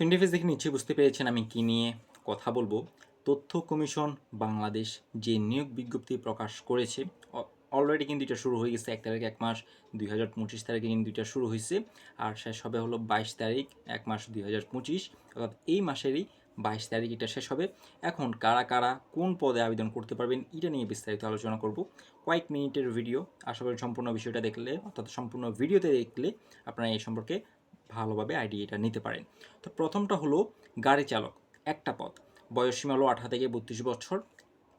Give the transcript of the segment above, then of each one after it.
তো ইন্টারফেস দেখে নিশ্চয়ই বুঝতে পেরেছেন আমি কী নিয়ে কথা বলব। তথ্য কমিশন বাংলাদেশ যে নিয়োগ বিজ্ঞপ্তি প্রকাশ করেছে অলরেডি কিন্তু এটা শুরু হয়ে গেছে এক তারিখ, এক মাস, দুই হাজার পঁচিশ তারিখে কিন্তু এটা শুরু হয়েছে। আর শেষ হবে হলো বাইশ তারিখ, এক মাস, দুই হাজার পঁচিশ। অর্থাৎ এই মাসেরই বাইশ তারিখ এটা শেষ হবে। এখন কারা কারা, কোন পদে আবেদন করতে পারবেন, এটা নিয়ে বিস্তারিত আলোচনা করব। কয়েক মিনিটের ভিডিও, আশা করি সম্পূর্ণ বিষয়টা দেখলে, অর্থাৎ সম্পূর্ণ ভিডিওতে দেখলে আপনারা এই সম্পর্কে ভালোভাবে আইডিয়াটা নিতে পারেন। তো প্রথমটা হলো গাড়ি চালক, একটা পথ। বয়সসীমা হলো আঠারো থেকে বত্রিশ বছর।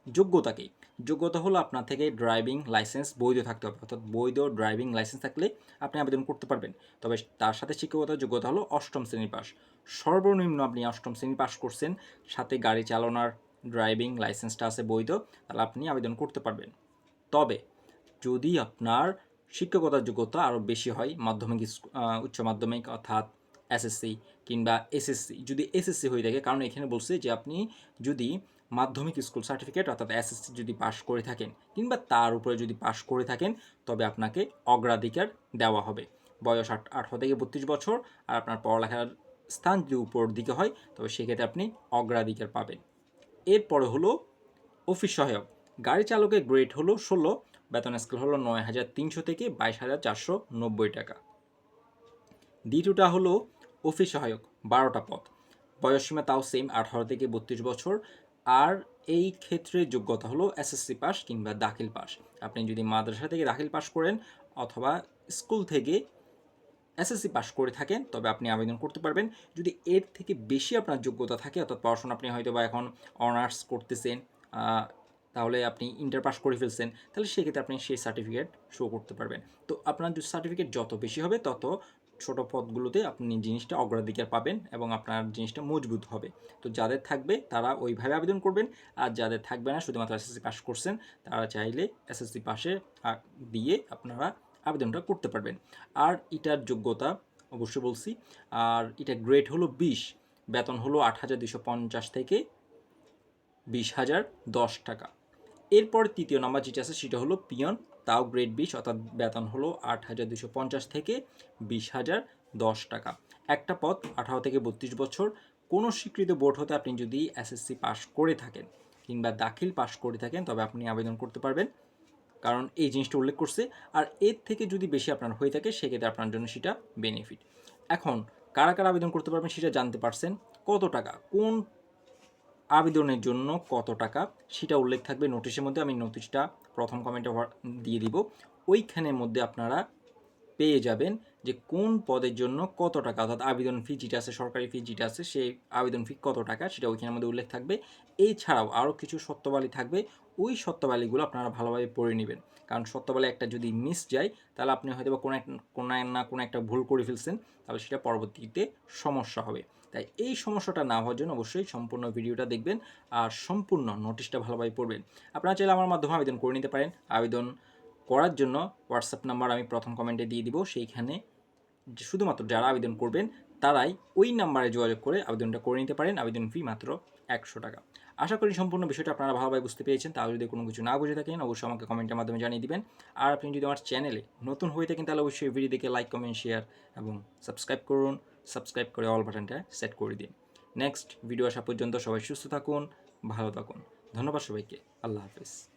যোগ্যতা কি যোগ্যতা হলো আপনার থেকে ড্রাইভিং লাইসেন্স বৈধ থাকতে হবে। অর্থাৎ বৈধ ড্রাইভিং লাইসেন্স থাকলে আপনি আবেদন করতে পারবেন। তবে তার সাথে শিক্ষকতার যোগ্যতা হলো অষ্টম শ্রেণি পাস সর্বনিম্ন আপনি অষ্টম শ্রেণি পাস করছেন, সাথে গাড়ি চালানোর ড্রাইভিং লাইসেন্সটা আছে বৈধ, তাহলে আপনি আবেদন করতে পারবেন। তবে যদি আপনার শিক্ষকতার যোগ্যতা আরও বেশি হয় মাধ্যমিক উচ্চ মাধ্যমিক অর্থাৎ এসএসসি কিংবা এসএসসি যদি এসএসসি হয়ে থাকে, কারণ এখানে বলছে যে আপনি যদি মাধ্যমিক স্কুল সার্টিফিকেট অর্থাৎ এসএসসি যদি পাশ করে থাকেন কিংবা তার উপরে যদি পাশ করে থাকেন, তবে আপনাকে অগ্রাধিকার দেওয়া হবে। বয়স আট আঠারো থেকে বত্রিশ বছর আর আপনার পড়ালেখার স্থান যদি উপর দিকে হয়, তবে সেক্ষেত্রে আপনি অগ্রাধিকার পাবেন। এরপরে হলো অফিস সহায়ক। গাড়ি চালকের গ্রেড হলো ষোলো বেতন স্কেল হলো নয় হাজার তিনশো থেকে বাইশ হাজার চারশো নব্বই টাকা। দ্বিতীয়টা হলো অফিস সহায়ক, বারোটা পদ। বয়সসীমা তাও সেম আঠারো থেকে বত্রিশ বছর। আর এই ক্ষেত্রে যোগ্যতা হলো এসএসসি পাস কিংবা দাখিল পাস আপনি যদি মাদ্রাসা থেকে দাখিল পাস করেন অথবা স্কুল থেকে এসএসসি পাস করে থাকেন, তবে আপনি আবেদন করতে পারবেন। যদি এর থেকে বেশি আপনার যোগ্যতা থাকে, অর্থাৎ পড়াশোনা আপনি হয়তো বা এখন অনার্স করতেছেন তাহলে আপনি ইন্টার পাস করে ফেলছেন, তাহলে সেক্ষেত্রে আপনি সেই সার্টিফিকেট শো করতে পারবেন। তো আপনার সার্টিফিকেট যত বেশি হবে, তত ছোট পদগুলোতে আপনি জিনিসটা অগ্রাধিকার পাবেন এবং আপনার জিনিসটা মজবুত হবে। তো যাদের থাকবে, তারা ওইভাবে আবেদন করবেন। আর যাদের থাকবে না, শুধুমাত্র এসএসসি পাস করছেন, তারা চাইলে এসএসসি পাশে দিয়ে আপনারা আবেদনটা করতে পারবেন। আর এটার যোগ্যতা অবশ্যই বলছি, আর এটা গ্রেড হলো বিশ, বেতন হলো আট হাজার দুশো পঞ্চাশ থেকে বিশ হাজার দশ টাকা। এরপর তৃতীয় নাম্বার যেটা আছে সেটা হলো পিয়ন, তাও গ্রেড বিশ, অর্থাৎ বেতন হলো আট হাজার দুশো পঞ্চাশ থেকে বিশ হাজার দশ টাকা। একটা পদ, আঠারো থেকে বত্রিশ বছর, কোনো স্বীকৃত বোর্ড হতে আপনি যদি এসএসসি পাস করে থাকেন কিংবা দাখিল পাস করে থাকেন, তবে আপনি আবেদন করতে পারবেন। কারণ এই জিনিসটা উল্লেখ করছে, আর এর থেকে যদি বেশি আপনার হয়ে থাকে, সেক্ষেত্রে আপনার জন্য সেটা বেনিফিট এখন কারা কারা আবেদন করতে পারবেন সেটা জানতে পারছেন। কত টাকা? কোন আবেদনের জন্য কত টাকা সেটা উল্লেখ থাকবে নোটিশের মধ্যে। আমি নোটিশটা প্রথম কমেন্টে দিয়ে দিব। ওইখানের মধ্যে আপনারা পেয়ে যাবেন যে কোন পদের জন্য কত টাকা, অর্থাৎ আবেদন ফি যেটা আছে, সরকারি ফি যেটা আছে, সেই আবেদন ফি কত টাকা সেটা ওইখানের মধ্যে উল্লেখ থাকবে। এছাড়াও আরও কিছু সত্যবালী থাকবে। ওই সত্যবালীগুলো আপনারা ভালোভাবে পড়ে নেবেন। কারণ সত্যবালী একটা যদি মিস যায়, তাহলে আপনি হয়তো কোনো এক কোনো না কোনো একটা ভুল করে ফেলছেন, তাহলে সেটা পরবর্তীতে সমস্যা হবে। তাই এই সমস্যাটা না হওয়ার জন্য অবশ্যই সম্পূর্ণ ভিডিওটা দেখবেন আর সম্পূর্ণ নোটিশটা ভালোভাবে পড়বেন। আপনারা চাইলে আমার মাধ্যমে আবেদন করে নিতে পারেন। আবেদন করার জন্য হোয়াটসঅ্যাপ নাম্বার আমি প্রথম কমেন্টে দিয়ে দিব। সেইখানে শুধুমাত্র যারা আবেদন করবেন, তারাই ওই নাম্বারে যোগাযোগ করে আবেদনটা করে নিতে পারেন। আবেদন ফি মাত্র একশো টাকা। আশা করি সম্পূর্ণ বিষয়টা আপনারা ভালোভাবে বুঝতে পেরেছেন। তাহলে যদি কোনো কিছু না বুঝে থাকেন, অবশ্যই আমাকে কমেন্টের মাধ্যমে জানিয়ে দিবেন। আর আপনি যদি আমার চ্যানেলে নতুন হয়ে থাকেন, তাহলে অবশ্যই ভিডিও দেখে লাইক কমেন্ট শেয়ার এবং সাবস্ক্রাইব করুন। সাবস্ক্রাইব করে অল বাটনটা সেট করে দিন। নেক্সট ভিডিও আসা পর্যন্ত সবাই সুস্থ থাকুন, ভালো থাকুন। ধন্যবাদ সবাইকে। আল্লাহ হাফিজ।